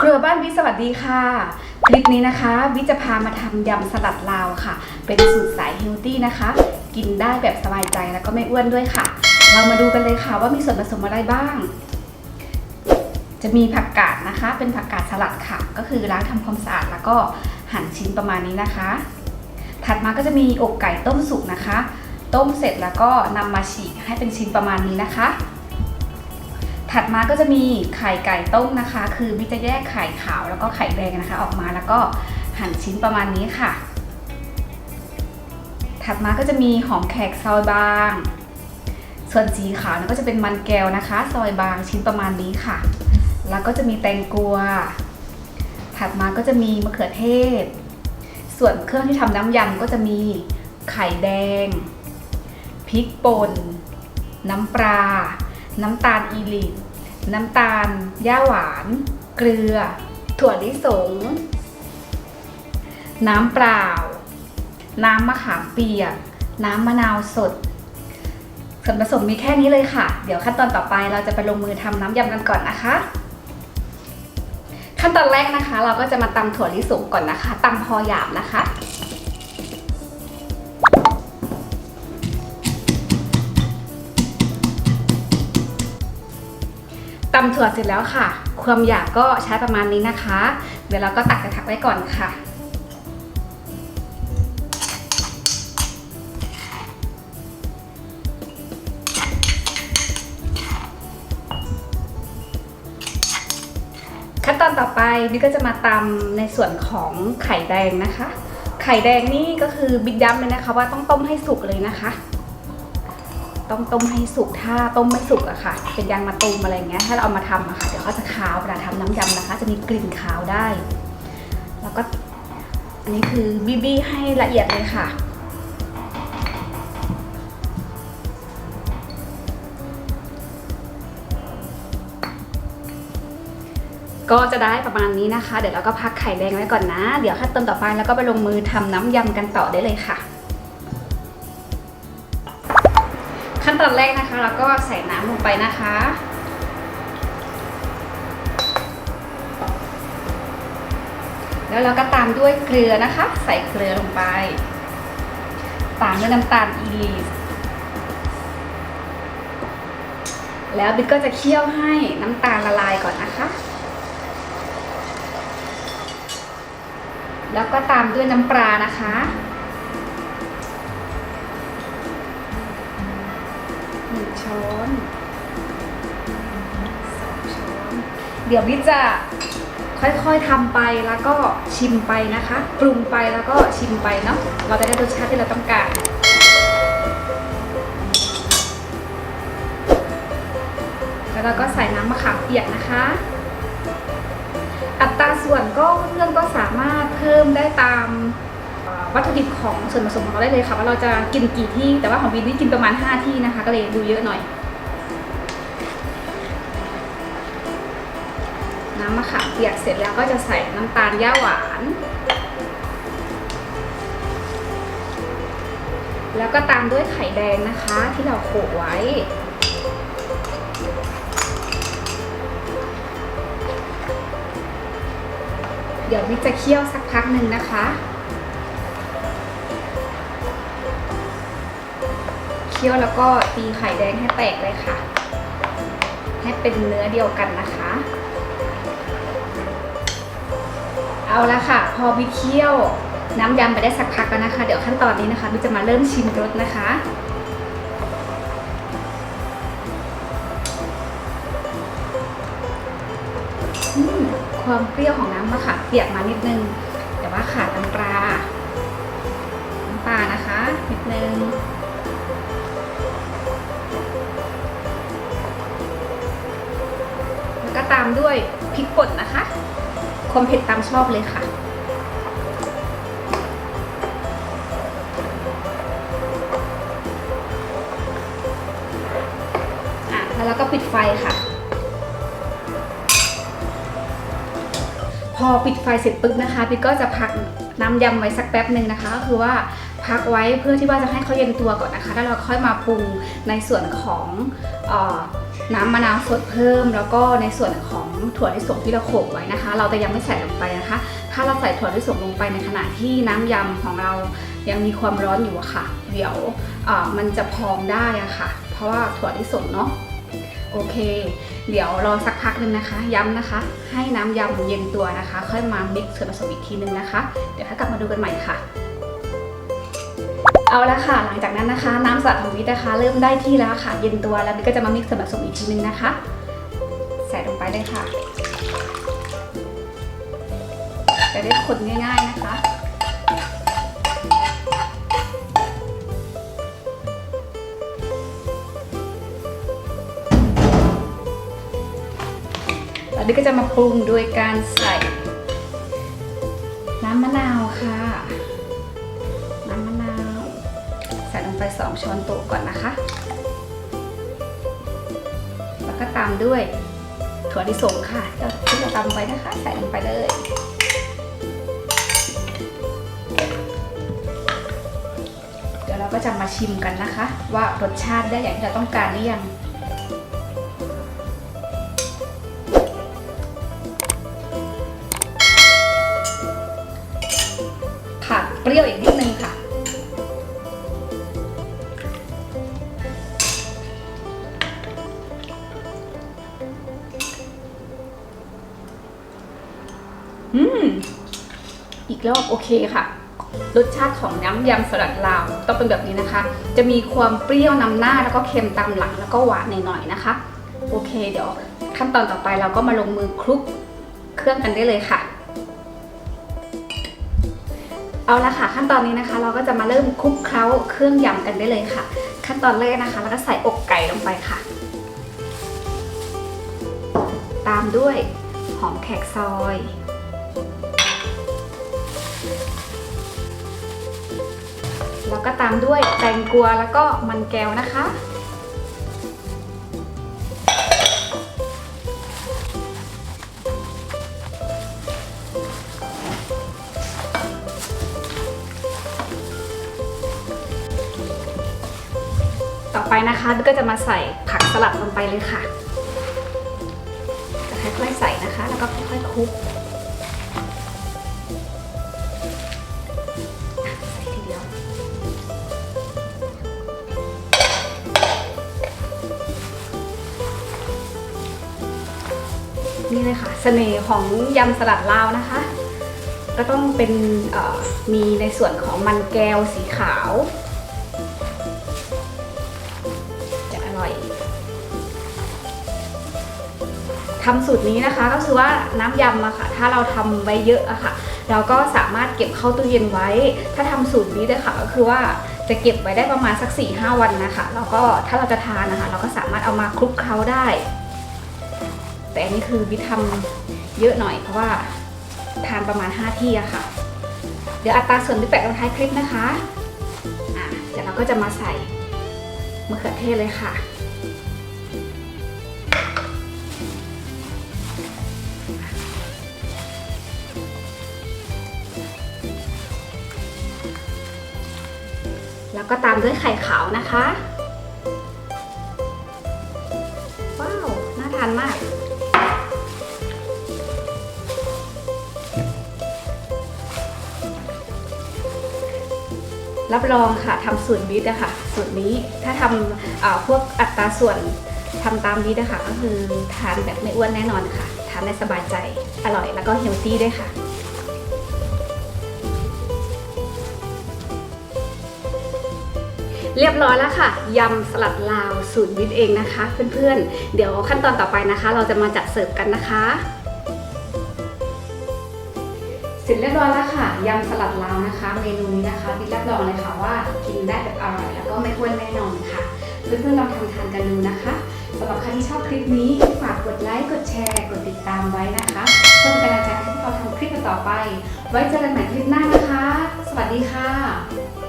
ครัวบ้านวิสวัสดีค่ะ คลิปนี้นะคะ วิจะพามาทำยำสลัดลาวค่ะ เป็นสูตรสายเฮลตี้นะคะ กินได้แบบสบายใจแล้วก็ไม่อ้วนด้วยค่ะ เรามาดูกันเลยค่ะว่ามีส่วนผสมอะไรบ้าง จะมีผักกาดนะคะ เป็นผักกาดสลัดค่ะ ก็คือล้างทำความสะอาดแล้วก็หั่นชิ้นประมาณนี้นะคะ ถัดมาก็จะมีอกไก่ต้มสุกนะคะ ต้มเสร็จแล้วก็นำมาฉีกให้เป็นชิ้นประมาณนี้นะคะ ถัดมาก็จะมีไข่ไก่ต้มนะคะ คือวิจะแยกไข่ขาวแล้วก็ไข่แดงนะคะ ออกมาแล้วก็หั่นชิ้นประมาณนี้ค่ะ ถัดมาก็จะมีหอมแขกซอยบาง ส่วนสีขาวก็จะเป็นมันแก้วนะคะ ซอยบางชิ้นประมาณนี้ค่ะ แล้วก็จะมีแตงกวาถัดมาก็จะมีมะเขือเทศ ส่วนเครื่องที่ทำน้ำยำก็จะมีไข่แดง พริกป่น น้ำปลา น้ำตาลอีลิทน้ำตาล ย่าหวาน เกลือ ถั่วลิสง น้ำเปล่า น้ำมะขามเปียก น้ำมะนาวสด ส่วนผสมมีแค่นี้เลยค่ะ เดี๋ยวขั้นตอนต่อไปเราจะไปลงมือทำน้ำยำกันก่อนนะคะ ขั้นตอนแรกนะคะ เราก็จะมาตำถั่วลิสงก่อนนะคะตำพอหยาบนะคะ ตำถั่วเสร็จแล้วค่ะ ความหยาบก็ใช้ประมาณนี้นะคะ เดี๋ยวเราก็ตักกระทะไว้ก่อนค่ะ ขั้นตอนต่อไปบิ๊กก็จะมาตำในส่วนของไข่แดงนะคะ ไข่แดงนี่ก็คือบิ๊กย้ำเลยนะคะ ว่าต้องต้มให้สุกเลยนะคะ ต้องต้มให้สุก ถ้าต้มไม่สุกอะค่ะ เป็นยางมะตูมอะไรเงี้ย ถ้าเราเอามาทำอะค่ะ เดี๋ยวเขาจะคาวเวลาทำน้ำยำนะคะ จะมีกลิ่นคาวได้ แล้วก็อันนี้คือบีบี้ให้ละเอียดเลยค่ะก็จะได้ประมาณนี้นะคะ เดี๋ยวเราก็พักไข่แดงไว้ก่อนนะ เดี๋ยวขั้นตอนต่อไปแล้วก็ไปลงมือทำน้ำยำกันต่อได้เลยค่ะ ขั้นตอนแรกนะคะเราก็ใส่น้ำลงไปนะคะ แล้วเราก็ตามด้วยเกลือนะคะ ใส่เกลือลงไป ตามด้วยน้ำตาลอีลิสแล้วบิ๊กก็จะเคี่ยวให้น้ำตาลละลายก่อนนะคะ แล้วก็ตามด้วยน้ำปลานะคะ ช้อนสองช้อน เดี๋ยววิจะค่อยๆทำไปแล้วก็ชิมไปนะคะ ปรุงไปแล้วก็ชิมไปเนาะเราจะได้รสชาติที่เราต้องการแล้วเราก็ใส่น้ำมะขามเปียกนะคะ อัตราส่วนก็เพื่อนก็สามารถเพิ่มได้ตาม วัตถุดิบของส่วนผสมของเราได้เลยค่ะว่าเราจะกินกี่ที่ แต่ว่าของวินนี่กินประมาณ 5 ที่นะคะ ก็เลยดูเยอะหน่อย น้ำมะขามเปียกเสร็จแล้วก็จะใส่น้ำตาลย่าหวาน แล้วก็ตามด้วยไข่แดงนะคะที่เราโขลกไว้เดี๋ยววิจะเคี่ยวสักพักหนึ่งนะคะ คี่ยวแล้วก็ตีไข่แดงให้แตกเลยค่ะ ให้เป็นเนื้อเดียวกันนะคะ เอาละค่ะ พอวิเคี่ยวน้ำยำไปได้สักพักแล้วนะคะ เดี๋ยวขั้นตอนนี้นะคะวิจะมาเริ่มชิมรสนะคะความเปรี้ยวของน้ำมะขามเปียกมานิดนึง แต่ว่าขาดน้ำปลาน้ำปลานะคะ นิดนึง ตามด้วยพริกป่นนะคะ ความเผ็ดตามชอบเลยค่ะอะ แล้วเราก็ปิดไฟค่ะ พอปิดไฟเสร็จปุ๊บนะคะพี่ก็จะพักน้ำยำไว้สักแป๊บหนึ่งนะคะ ก็คือว่า พักไว้เพื่อที่ว่าจะให้เขาเย็นตัวก่อนนะคะ แล้วเราค่อยมาปรุงในส่วนของอน้ำมะนาวสดเพิ่ม แล้วก็ในส่วนของถั่วลิสงที่เราโขลกไว้นะคะ เราจะยังไม่ใส่ลงไปนะคะ ถ้าเราใส่ถั่วลิสงลงไปในขณะที่น้ำยำของเรายังมีความร้อนอยู่ค่ะ เดี๋ยวมันจะพองได้ะค่ะ เพราะว่าถั่วลิสงเนาะโอเค เดี๋ยวรอสักพักหนึ่งนะคะ ย้ำนะคะ ให้น้ำยำเย็นตัวนะคะ ค่อยมามิกซ์ส่วนผสมอีกทีนึงนะคะ เดี๋ยวค่อยกลับมาดูกันใหม่ค่ะ เอาละค่ะ หลังจากนั้นนะคะ น้ำสลัดของวิทนะคะ เริ่มได้ที่แล้วค่ะ เย็นตัวแล้ววิทก็จะมามิกซ์ส่วนผสมอีกทีนึงนะคะ ใส่ลงไปเลยค่ะจะได้คนง่ายๆนะคะแล้วดิก็จะมาปรุงโดยการใส่ ไป 2 ช้อนโต๊ะก่อนนะคะ แล้วก็ตามด้วยถั่วลิสงค่ะที่เราตำไว้นะคะ ใส่ลงไปเลยเดี๋ยวเราก็จะมาชิมกันนะคะ ว่ารสชาติได้อย่างที่เราต้องการหรือยังค่ะเปรี้ยวอีกนิด อืม อีกรอบโอเคค่ะ รสชาติของน้ำยำสลัดลาวต้องเป็นแบบนี้นะคะ จะมีความเปรี้ยวนำหน้าแล้วก็เค็มตามหลังแล้วก็หวานหน่อยๆนะคะ โอเค เดี๋ยวขั้นตอนต่อไปเราก็มาลงมือคลุกเครื่องกันได้เลยค่ะ เอาละค่ะขั้นตอนนี้นะคะ เราก็จะมาเริ่มคลุกเคล้าเครื่องยำกันได้เลยค่ะ ขั้นตอนแรกนะคะเราก็ใส่อกไก่ลงไปค่ะ ตามด้วยหอมแขกซอย แล้วก็ตามด้วยแตงกวาแล้วก็มันแก้วนะคะ ต่อไปนะคะก็จะมาใส่ผักสลัดลงไปเลยค่ะจะค่อยๆใส่นะคะ แล้วก็ค่อยๆคลุก นี่เลยค่ะเสน่ห์ของยำสลัดลาวนะคะ ก็ต้องเป็นมีในส่วนของมันแก้วสีขาว จะอร่อยทำสูตรนี้นะคะก็คือว่าน้ำยำอะค่ะ ถ้าเราทำไว้เยอะอะค่ะ เราก็สามารถเก็บเข้าตู้เย็นไว้ ถ้าทำสูตรนี้เลยค่ะก็คือว่าจะเก็บไว้ได้ประมาณสัก4ี่ห้าวันนะคะ แล้วก็ถ้าเราจะทานนะคะ เราก็สามารถเอามาคลุกเคล้าได้ แต่อันนี้คือวิทำเยอะหน่อยเพราะว่าทานประมาณ 5 ที่อะค่ะ เดี๋ยวอัตราส่วนที่แปะลงท้ายคลิปนะคะอะเดี๋ยวเราก็จะมาใส่มะเขือเทศเลยค่ะแล้วก็ตามด้วยไข่ขาวนะคะ ว้าว น่าทานมาก รับรองค่ะทำสูตรบีทอะค่ะสูตรนี้ถ้าทำพวกอัตราส่วนทำตามบีทอะค่ะก็คือทานแบบไม่อ้วนแน่นอนค่ะ ทานได้สบายใจ อร่อยแล้วก็เฮลตี้ด้วยค่ะเรียบร้อยแล้วค่ะยำสลัดลาวสูตรวิทเองนะคะ เพื่อนๆ เดี๋ยวขั้นตอนต่อไปนะคะ เราจะมาจัดเสิร์ฟกันนะคะ เสร็จเรียบร้อยแล้วค่ะยำสลัดลาวนะคะ เมนูนี้นะคะบิ๊กรับรองเลยค่ะว่ากินได้แบบอร่อยแล้วก็ไม่อ้วนแน่นอนค่ะเพื่อนๆลองทำทานกันดูนะคะสำหรับใครที่ชอบคลิปนี้ฝากกดไลค์กดแชร์ กดติดตามไว้นะคะเพื่อเป็นกำลังใจให้พวกเราทำคลิปต่อไป ไว้เจอกันใหม่คลิปหน้านะคะ สวัสดีค่ะ